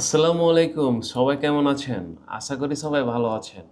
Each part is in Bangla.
আসসালামু আলাইকুম, সবাই কেমন আছেন? আশা করি সবাই ভালো আছেন।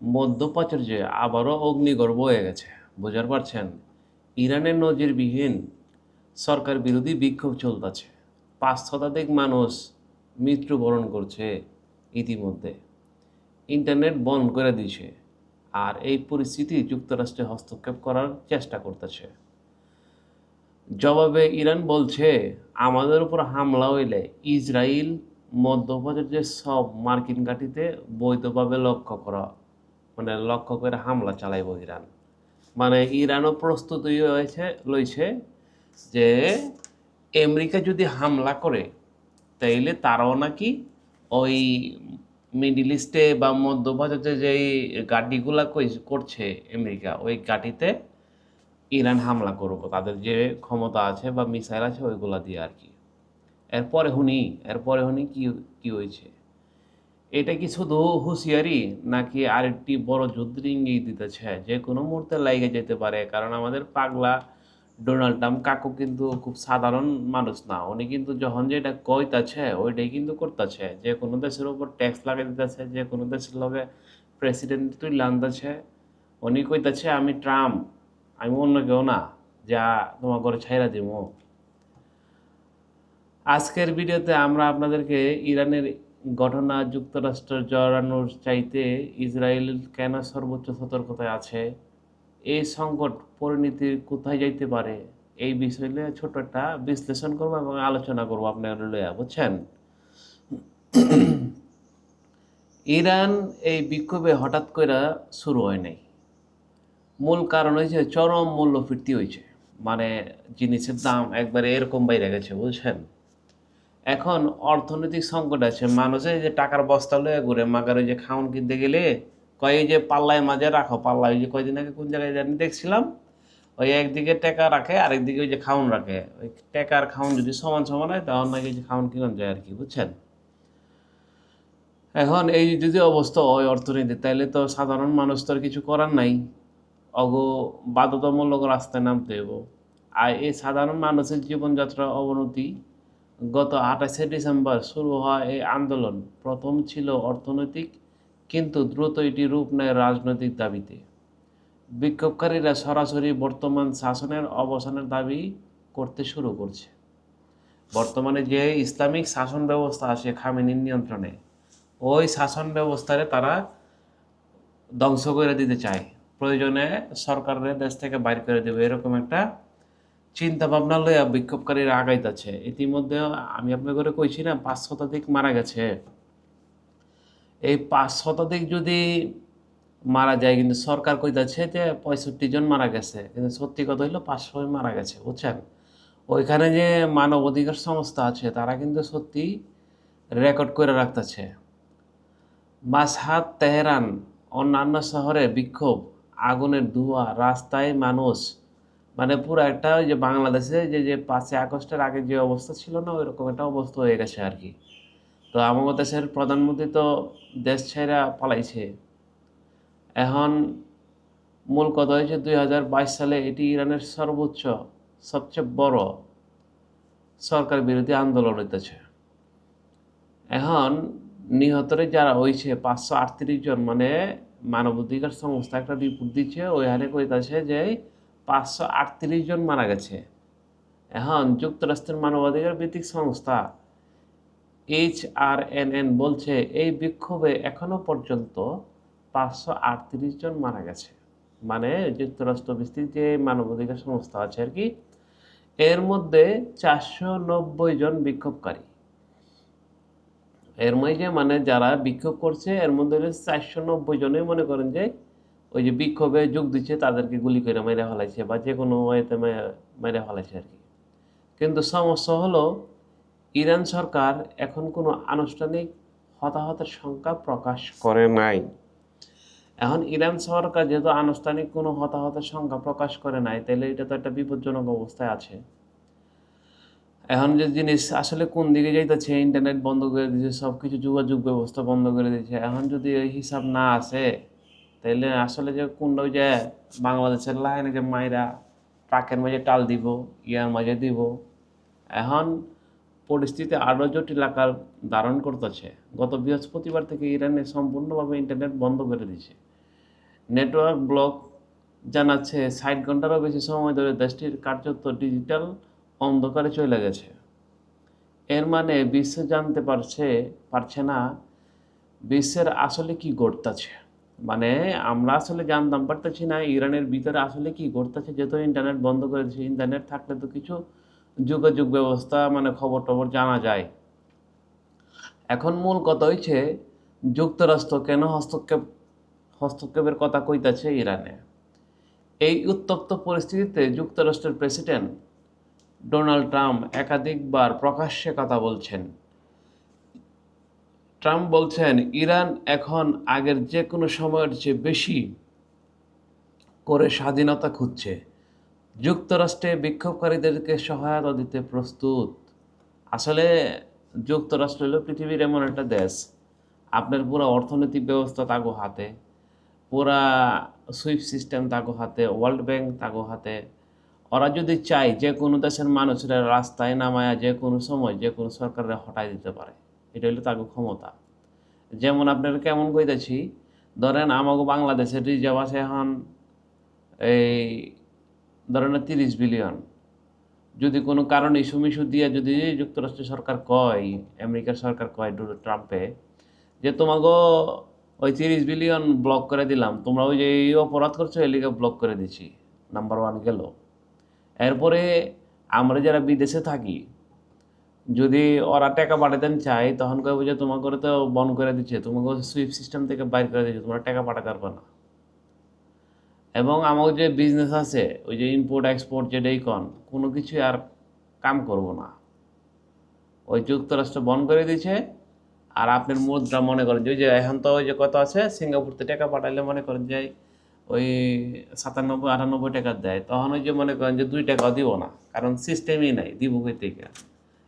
মধ্যপ্রাচ্যে আবারও অগ্নিগর্ভ হয়ে গেছে বুঝতে পারছেন? ইরানের নজিরবিহীন সরকার বিরোধী বিক্ষোভ চলতেছে। পাঁচ শতাধিক মানুষ মৃত্যুবরণ করছে ইতিমধ্যে। ইন্টারনেট বন্ধ করে দিয়েছে আর এই পরিস্থিতি যুক্তরাষ্ট্রে হস্তক্ষেপ করার চেষ্টা করতেছে। জবাবে ইরান বলছে, আমাদের উপর হামলা হইলে ইসরায়েল মধ্যপ্রাচ্যের সব মার্কিন ঘাঁটিতে বৈধভাবে লক্ষ্য করা মানে লক্ষ্য করে হামলা চালাইব ইরান। মানে ইরানও প্রস্তুতি হয়েছে লইছে যে আমেরিকা যদি হামলা করে, তাইলে তারাও নাকি ওই মিডিল ইস্টে বা মধ্যপ্রাচ্যে যে গাড়িগুলা করছে আমেরিকা, ওই গাড়িতে ইরান হামলা করব তাদের যে ক্ষমতা আছে বা মিসাইল আছে, ওইগুলা দিয়ে আর কি। এরপরে শুনি এরপরে শুনি কি কি হয়েছে? এটা কি শুধু হুঁশিয়ারি নাকি আরেকটি বড় যুদ্ধের ইঙ্গিত দিতেছে? যে কোনো মুহূর্তে লাইগে যেতে পারে, কারণ আমাদের পাগলা ডোনাল্ড ট্রাম্প কাকু কিন্তু খুব সাধারণ মানুষ না। উনি কিন্তু যখন যেটা কইতাছে, ওইটাই কিন্তু করতেছে। যে কোনো দেশের উপর ট্যাক্স লাগিয়ে দিতেছে, যে কোনো দেশের লগে প্রেসিডেন্ট তুই আনতেছে, উনি কইতাছে, আমি ট্রাম্প, আমি অন্য কেউ না, যা তোমার ঘরে ছাইরা দিব আজকের ভিডিওতে আমরা আপনাদেরকে ইরানের ঘটনা যুক্তরাষ্ট্র জড়ানোর চাইতে ইসরায়েল কেন সর্বোচ্চ সতর্কতায় আছে? এই সংকট পরিণতির কোথায় যাইতে পারে? এই বিষয় নিয়ে ছোট একটা বিশ্লেষণ করব এবং আলোচনা করব আপনার লইয়া, বুঝছেন? ইরান এই বিক্ষোভে হঠাৎ করে শুরু হয় নাই। মূল কারণ হয়েছে চরম মূল্য ফিরতি হয়েছে মানে জিনিসের দাম একবারে এরকম বাইরে গেছে, বুঝছেন? এখন অর্থনৈতিক সংকট আছে। মানুষের যে টাকার বস্তা লয়ে ঘুরে, মাগার ওই যে খাউন কিনতে গেলে কয় যে পাল্লায় মাঝে রাখো, পাল্লায় ওই যে কয়দিন আগে কোন জায়গায় জানি দেখছিলাম, ওই একদিকে টাকা রাখে, আরেকদিকে ওই যে খাউন রাখে। ওই টাকা আর খাউন যদি সমান সমান হয়, তখন নাকি যে খাউন কিনন যায় আর কি বুঝছেন? এখন এই যদি অবস্থা হয় অর্থনীতি তাইলে তো সাধারণ মানুষ তো আর কিছু করার নাই। অগ বাধ্যতামূলক রাস্তায় নামতে হইব। আর এই সাধারণ মানুষের জীবনযাত্রা অবনতি গত আঠাশে ডিসেম্বর শুরু হওয়া এই আন্দোলন। প্রথম ছিল অর্থনৈতিক, কিন্তু দ্রুত এটি রূপ নেয় রাজনৈতিক দাবিতে। বিক্ষোভকারীরা সরাসরি বর্তমান শাসনের অবসানের দাবি করতে শুরু করছে। বর্তমানে যে ইসলামিক শাসন ব্যবস্থা আছে খামেনির নিয়ন্ত্রণে, ওই শাসন ব্যবস্থারে তারা ধ্বংস করে দিতে চায়। প্রয়োজনে সরকারের দেশ থেকে বাইর করে দেবে, এরকম একটা চিন্তা ভাবনা লইয়া বিক্ষোভকারীরা আগাইতেছে। ইতিমধ্যে আমি আপনার করে কইছি না, পাঁচ শতাধিক মারা গেছে। এই পাঁচ শতাধিক যদি মারা যায়, কিন্তু সরকার কইতাছে যে পঁয়ষট্টি জন মারা গেছে, কিন্তু সত্যি কথা হইল পাঁচশো মারা গেছে, বুঝছেন? ওইখানে যে মানব অধিকার সংস্থা আছে, তারা কিন্তু সত্যি রেকর্ড করে রাখতেছে। মাসহাদ তেহরান, অন্যান্য শহরে বিক্ষোভ, আগুনের ধোঁয়া, রাস্তায় মানুষ মানে পুরো একটা ওই যে বাংলাদেশে যে যে পাঁচই আগস্টের আগে যে অবস্থা ছিল না, ওইরকম একটা অবস্থা হয়ে গেছে আর কি। তো আমাদের দেশের প্রধানমন্ত্রী তো দেশ ছেড়া পালাইছে। এখন মূল কথা হয়েছে দুই হাজার বাইশ সালে এটি ইরানের সর্বোচ্চ, সবচেয়ে বড় সরকার বিরোধী আন্দোলন হইতেছে। এখন নিহতরে যারা হয়েছে পাঁচশো আটত্রিশ জন মানে মানবাধিকার সংস্থা একটা রিপোর্ট দিচ্ছে, ওই হারে কইতাছে যে পাঁচশো আটত্রিশ জন মারা গেছে। এখন যুক্তরাষ্ট্রের মানবাধিকার ভিত্তিক সংস্থা এইচ আর এন এন বলছে, এই বিক্ষোভে এখনও পর্যন্ত পাঁচশো আটত্রিশ জন মারা গেছে। মানে যুক্তরাষ্ট্র ভিত্তিক যে মানবাধিকার সংস্থা আছে আর কি, এর মধ্যে চারশো নব্বই জন বিক্ষোভকারী। এর মধ্যে মানে যারা বিক্ষোভ করছে, এর মধ্যে চারশো নব্বই জনে মনে করেন যে ওই যে বিক্ষোভে যোগ দিচ্ছে, তাদেরকে গুলি করে মেরে ফেলাইছে বা যে কোনো ওয়েতে মেরে ফেলাইছে আর কি। কিন্তু সমস্যা হলো, ইরান সরকার এখন কোনো আনুষ্ঠানিক হতাহতের সংখ্যা প্রকাশ করে নাই। এখন ইরান সরকার যেহেতু আনুষ্ঠানিক কোনো হতাহতের সংখ্যা প্রকাশ করে নাই তাহলে এটা তো একটা বিপজ্জনক অবস্থায় আছে। এখন যে জিনিস আসলে কোন দিকে যাইতেছে, ইন্টারনেট বন্ধ করে দিয়েছে সব কিছু যোগাযোগ ব্যবস্থা বন্ধ করে দিয়েছে এখন যদি হিসাব না আসে তাহলে আসলে যে কোন যে বাংলাদেশের লাইনে যে মায়েরা ট্রাকের মাঝে টাল দিব, ইয়ার মাঝে দিব, এখন পরিস্থিতি আরও জটিল আকার ধারণ করতেছে। গত বৃহস্পতিবার থেকে ইরানে সম্পূর্ণভাবে ইন্টারনেট বন্ধ করে দিয়েছে নেটওয়ার্ক ব্লক জানাচ্ছে, ষাট ঘন্টারও বেশি সময় ধরে দেশটির কার্যত ডিজিটাল অন্ধকারে চলে গেছে। এর মানে বিশ্ব জানতে পারছে পারছে না বিশ্বের আসলে কি ঘটতেছে। মানে আমরা আসলে জানতাম পারতেছি না, ইরানের ভিতরে আসলে কি ঘটতেছে? যেহেতু ইন্টারনেট বন্ধ করে দিচ্ছে ইন্টারনেট থাকলে তো কিছু যোগাযোগ ব্যবস্থা মানে খবর টবর জানা যায়। এখন মূল কথা হচ্ছে যুক্তরাষ্ট্র কেন হস্তক্ষেপ, হস্তক্ষেপের কথা কইতাছে ইরানে? এই উত্তপ্ত পরিস্থিতিতে যুক্তরাষ্ট্রের প্রেসিডেন্ট ডোনাল্ড ট্রাম্প একাধিকবার প্রকাশ্যে কথা বলছেন। ট্রাম্প বলছেন, ইরান এখন আগের যে কোনো সময়ের চেয়ে বেশি করে স্বাধীনতা খুঁজছে। যুক্তরাষ্ট্রে বিক্ষোভকারীদেরকে সহায়তা দিতে প্রস্তুত। আসলে যুক্তরাষ্ট্র হলো পৃথিবীর এমন একটা দেশ। আপনার পুরো অর্থনৈতিক ব্যবস্থা তাগো হাতে পুরা সুইফট সিস্টেম তাগো হাতে ওয়ার্ল্ড ব্যাংক তাগো হাতে ওরা যদি চায় যে কোনো দেশের মানুষরা রাস্তায় নামায়া যে কোনো সময় যে কোনো সরকারের হটাই দিতে পারে। এটা হলো তাগো ক্ষমতা। যেমন আপনার কেমন কইতেছি, ধরেন আমাকে বাংলাদেশের রিজার্ভ আছে এখন এই ধরেন তিরিশ বিলিয়ন যদি কোনো কারণ ইস্যু মিস্যু দিয়ে যদি যুক্তরাষ্ট্র সরকার কয়, আমেরিকার সরকার কয় ডোনাল্ড ট্রাম্পে, যে তোমাকে ওই তিরিশ বিলিয়ন ব্লক করে দিলাম, তোমরা ওই যে এই অপরাধ করছ এই লিগে ব্লক করে দিছি। নাম্বার ওয়ান গেল। এরপরে আমরা যারা বিদেশে থাকি যদি ওরা টাকা পাঠাতেন চাই তখন কবে যে তোমাকে তো বন্ধ করে দিচ্ছে, তোমাকে সুইফট সিস্টেম থেকে বাইর করে দিচ্ছে, তোমরা টাকা পাঠাতে পারবে না। এবং আমার যে বিজনেস আছে, ওই যে ইম্পোর্ট এক্সপোর্ট যেটাই কন কোনো কিছু আর কাম করব না। ওই যুক্তরাষ্ট্র বন্ধ করে দিয়েছে, আর আপনার মুদ্রা মনে করেন, যে যে এখন তো ওই যে কত আছে, সিঙ্গাপুরতে টাকা পাঠাইলে মনে করেন যে ওই সাতানব্বই, আটানব্বই টাকা দেয়, তখন ওই যে মনে করেন যে দুই টাকাও দিব না, কারণ সিস্টেমই নাই, দিব থেকে?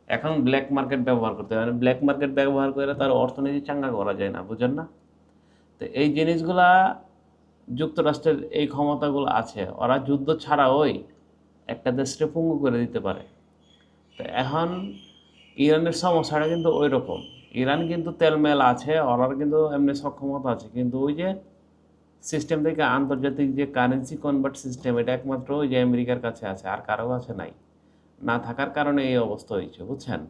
এখন ব্ল্যাক মার্কেট ব্যবহার করতে হবে ব্ল্যাক মার্কেট ব্যবহার করে তার অর্থনীতি চাঙ্গা করা যায় না, বুঝেন না? তো এই জিনিসগুলা যুক্তরাষ্ট্রের এই ক্ষমতাগুলো আছে। ওরা যুদ্ধ ছাড়া ওই একটা দেশকে পঙ্গু করে দিতে পারে। তো এখন ইরানের সমস্যাটা কিন্তু ওই রকম ইরান কিন্তু তেলমেল আছে, ওরার কিন্তু এমনি সক্ষমতা আছে। কিন্তু ওই যে সিস্টেম থেকে আন্তর্জাতিক যে কারেন্সি কনভার্ট সিস্টেম এটা একমাত্র ওই যে আমেরিকার কাছে আছে, আর কারও কাছে নাই। না থাকার কারণে এই অবস্থা হয়েছে, বুঝছেন?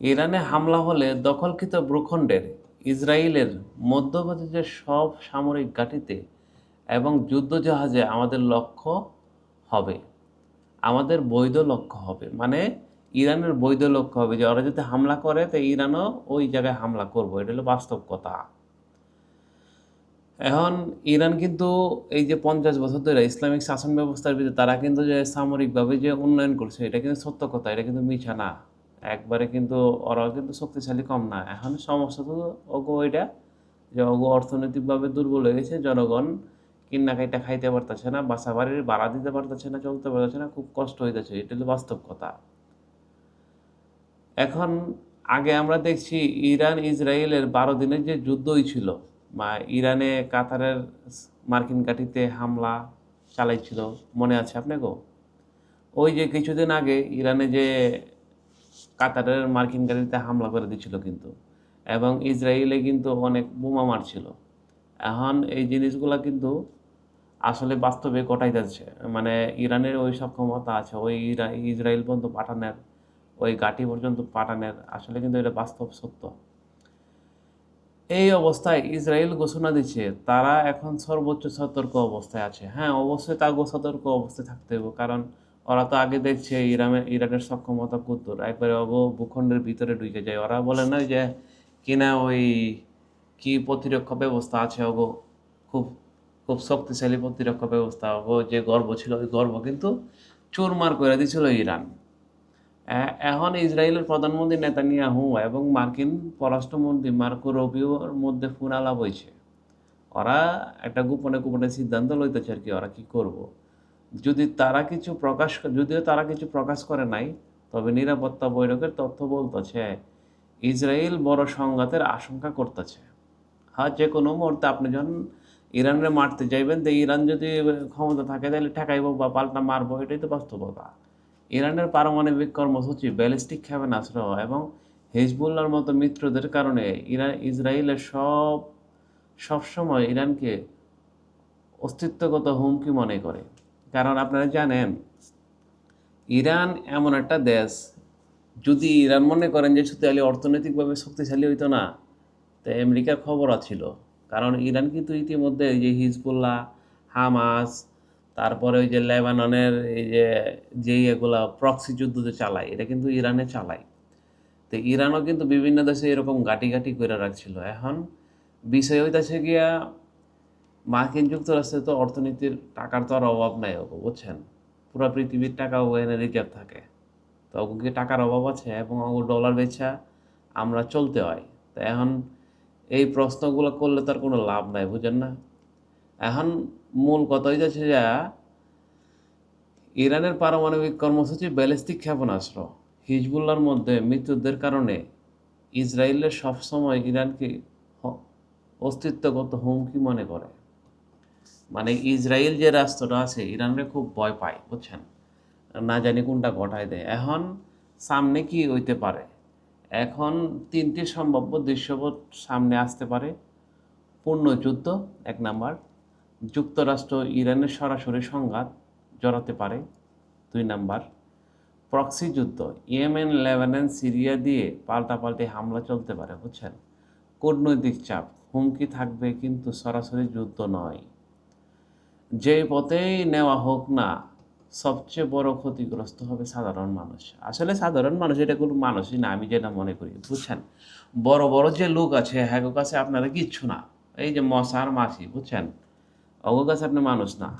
ইরানে হামলা হলে দখলকৃত ভূখণ্ডের ইসরায়েলের মধ্যপ্রদেশের সব সামরিক ঘাঁটিতে এবং যুদ্ধজাহাজে আমাদের লক্ষ্য হবে। আমাদের বৈধ লক্ষ্য হবে। মানে ইরানের বৈধ লক্ষ্য হবে যে ওরা যদি হামলা করে, তো ইরানও ওই জায়গায় হামলা করব। এটা হলো বাস্তব কথা। এখন ইরান কিন্তু এই যে পঞ্চাশ বছর ধরে ইসলামিক শাসন ব্যবস্থার ভিতরে তারা কিন্তু যে সামরিকভাবে যে উন্নয়ন করছে, এটা কিন্তু সত্য কথা, এটা কিন্তু মিছা না। একবারে কিন্তু ওরাও কিন্তু শক্তিশালী কম না। এখন সমস্যা তো ওগো এটা, যে ওগো অর্থনৈতিকভাবে দুর্বল হয়ে গেছে, জনগণ কিন্না খাইটা খাইতে পারতেছে না বাসা বাড়ির ভাড়া দিতে পারতেছে না, চলতে পারতেছে না, খুব কষ্ট হইতেছে, এটা হলো বাস্তব কথা। এখন আগে আমরা দেখছি ইরান ইসরায়েলের বারো দিনের যে যুদ্ধই বা ইরানে, কাতারের মার্কিন ঘাঁটিতে হামলা চালাইছিল, মনে আছে আপনাকে ওই যে কিছুদিন আগে ইরানে যে কাতারের মার্কিন গাড়িতে হামলা করে দিচ্ছিল কিন্তু, এবং ইসরায়েলে কিন্তু অনেক বোমা মারছিল। এখন এই জিনিসগুলা কিন্তু আসলে বাস্তবে ঘটাই যাচ্ছে মানে ইরানের ওই সক্ষমতা আছে, ওই ইসরায়েল পর্যন্ত পাঠানের, ওই ঘাঁটি পর্যন্ত পাঠানের, আসলে কিন্তু এটা বাস্তব সত্য। এই অবস্থায় ইসরায়েল ঘোষণা দিচ্ছে, তারা এখন সর্বোচ্চ সতর্ক অবস্থায় আছে। হ্যাঁ অবশ্যই তাকে সতর্ক অবস্থায় থাকতে হবে, কারণ ওরা তো আগে দেখছে ইরানের ইরানের সক্ষমতা কুতুর একবারে অব ভূখণ্ডের ভিতরে ঢুকে যায়। ওরা বলে না যে কিনা ওই কি প্রতিরক্ষা ব্যবস্থা আছে অগো খুব খুব শক্তিশালী প্রতিরক্ষা ব্যবস্থা অগো যে গর্ব ছিল ওই গর্ব কিন্তু চুরমার করে দিয়েছিল ইরান। এখন ইসরায়েলের প্রধানমন্ত্রী নেতানিয়াহু এবং মার্কিন পররাষ্ট্রমন্ত্রী মার্কো রবিওর মধ্যে ফোন আলাপ হয়েছে। ওরা একটা গোপনে গোপনে সিদ্ধান্ত লইতেছে আর কি, ওরা কি করব। যদি তারা কিছু প্রকাশ যদিও তারা কিছু প্রকাশ করে নাই, তবে নিরাপত্তা বৈঠকের তথ্য বলতেছে, ইসরায়েল বড় সংঘাতের আশঙ্কা করতেছে। হ্যাঁ যে কোনো মুহূর্তে আপনি যখন ইরানে মারতে যাইবেন, তো ইরান যদি ক্ষমতা থাকে, তাহলে ঠেকাইবো বা পাল্টা মারবো, এটাই তো বাস্তবতা। ইরানের পারমাণবিক কর্মসূচি ব্যালিস্টিক ক্ষেপণাস্ত্র এবং হিজবুল্লার মতো মিত্রদের কারণে ইরান ইসরায়েলের সব সবসময় ইরানকে অস্তিত্বগত হুমকি মনে করে। কারণ আপনারা জানেন, ইরান এমন একটা দেশ, যদি ইরান মনে করেন যে শক্তিশালী অর্থনৈতিকভাবে শক্তিশালী হইতো না, তো আমেরিকার খবর ছিল। কারণ ইরান কিন্তু ইতিমধ্যে যে হিজবুল্লাহ, হামাস তারপরে ওই যে লেবাননের এই যে, যেই এগুলা প্রক্সি যুদ্ধ যে চালায়, এটা কিন্তু ইরানে চালায়। তো ইরানও কিন্তু বিভিন্ন দেশে এরকম গাটি গাটি করে রাখছিল। এখন বিষয় হইতাছে গিয়া মার্কিন যুক্তরাষ্ট্রে তো অর্থনীতির টাকার তো আর অভাব নাই বুঝছেন? পুরো পৃথিবীর টাকা ওখানে রিজার্ভ থাকে। তো ওকে টাকার অভাব আছে? এবং ওগো ডলার বেচা আমরা চলতে হয়। তো এখন এই প্রশ্নগুলো করলে তার কোনো লাভ নাই, বুঝেন না? এখন মূল কথা হইতেছে যে ইরানের পারমাণবিক কর্মসূচি ব্যালিস্টিক ক্ষেপণাস্ত্র হিজবুল্লার মধ্যে মৃত্যুদের কারণে ইসরায়েলের সবসময় ইরানকে অস্তিত্বগত হুমকি মনে করে। মানে ইসরায়েল যে রাষ্ট্রটা আছে ইরানকে খুব ভয় পায়, বুঝছেন? না জানি কোনটা ঘটায় দেয়। এখন সামনে কি হইতে পারে? এখন তিনটি সম্ভাব্য দৃশ্যপট সামনে আসতে পারে। পূর্ণ যুদ্ধ, এক নাম্বার। যুক্তরাষ্ট্র ইরানের সরাসরি সংঘাত জড়াতে পারে। দুই নাম্বার, প্রক্সি যুদ্ধ, ইয়েমেন, লেবানন, সিরিয়া দিয়ে পাল্টাপাল্টি হামলা চলতে পারে, বুঝছেন? কূটনৈতিক চাপ, হুমকি থাকবে কিন্তু সরাসরি যুদ্ধ নয়। যে পথেই নেওয়া হোক না, সবচেয়ে বড় ক্ষতিগ্রস্ত হবে সাধারণ মানুষ। আসলে সাধারণ মানুষ এটা কোনো মানুষই না, আমি যেটা মনে করি, বুঝছেন? বড় বড় যে লোক আছে হ্যাঁ কাছে আপনারা কিচ্ছু না। এই যে মশার মাছি, বুঝছেন? ওগো কাছে আপনি মানুষ না।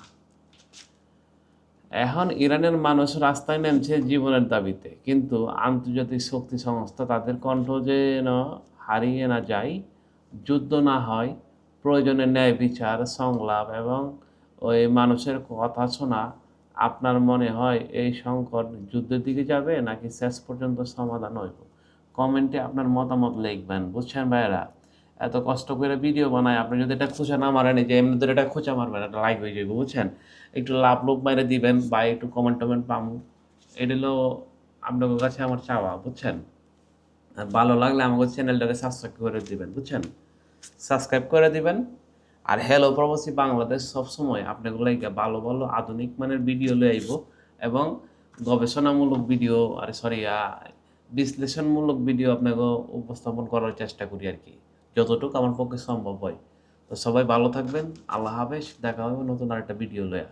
এখন ইরানের মানুষ রাস্তায় নেমছে জীবনের দাবিতে, কিন্তু আন্তর্জাতিক শক্তি সংস্থা তাদের কণ্ঠ যেন হারিয়ে না যায়, যুদ্ধ না হয়, প্রয়োজনে ন্যায় বিচার, সংলাপ এবং ওই মানুষের কথা শোনা। আপনার মনে হয় এই সংকট যুদ্ধের দিকে যাবে নাকি শেষ পর্যন্ত সমাধান হইব? কমেন্টে আপনার মতামত লিখবেন, বুঝছেন ভাইয়েরা? এত কষ্ট করে ভিডিও বানায়, আপনি যদি এটা খোঁচা না মারেন যে এমনি ধরে এটা খোঁচা মারবেন এটা লাইক হয়ে যাবে, বুঝছেন? একটু লাভ লোভ মাইরে দিবেন বা একটু কমেন্ট টমেন্ট পামু, এটা হলো কাছে আমার চাওয়া, বুঝছেন? আর ভালো লাগলে আমাকে চ্যানেলটাকে সাবস্ক্রাইব করে দিবেন, বুঝছেন? সাবস্ক্রাইব করে দিবেন। আর হ্যালো প্রবাসী বাংলাদেশ সবসময় আপনাগুলো ভালো ভালো, আধুনিক মানের ভিডিও লয়ে আইব এবং গবেষণামূলক ভিডিও আর সরি বিশ্লেষণমূলক ভিডিও আপনাকে উপস্থাপন করার চেষ্টা করি আর কি। যতটুকু আমার পক্ষে সম্ভব হয়। তো সবাই ভালো থাকবেন, আল্লাহ হাফেজ, দেখা হবে নতুন আরেকটা ভিডিও লয়া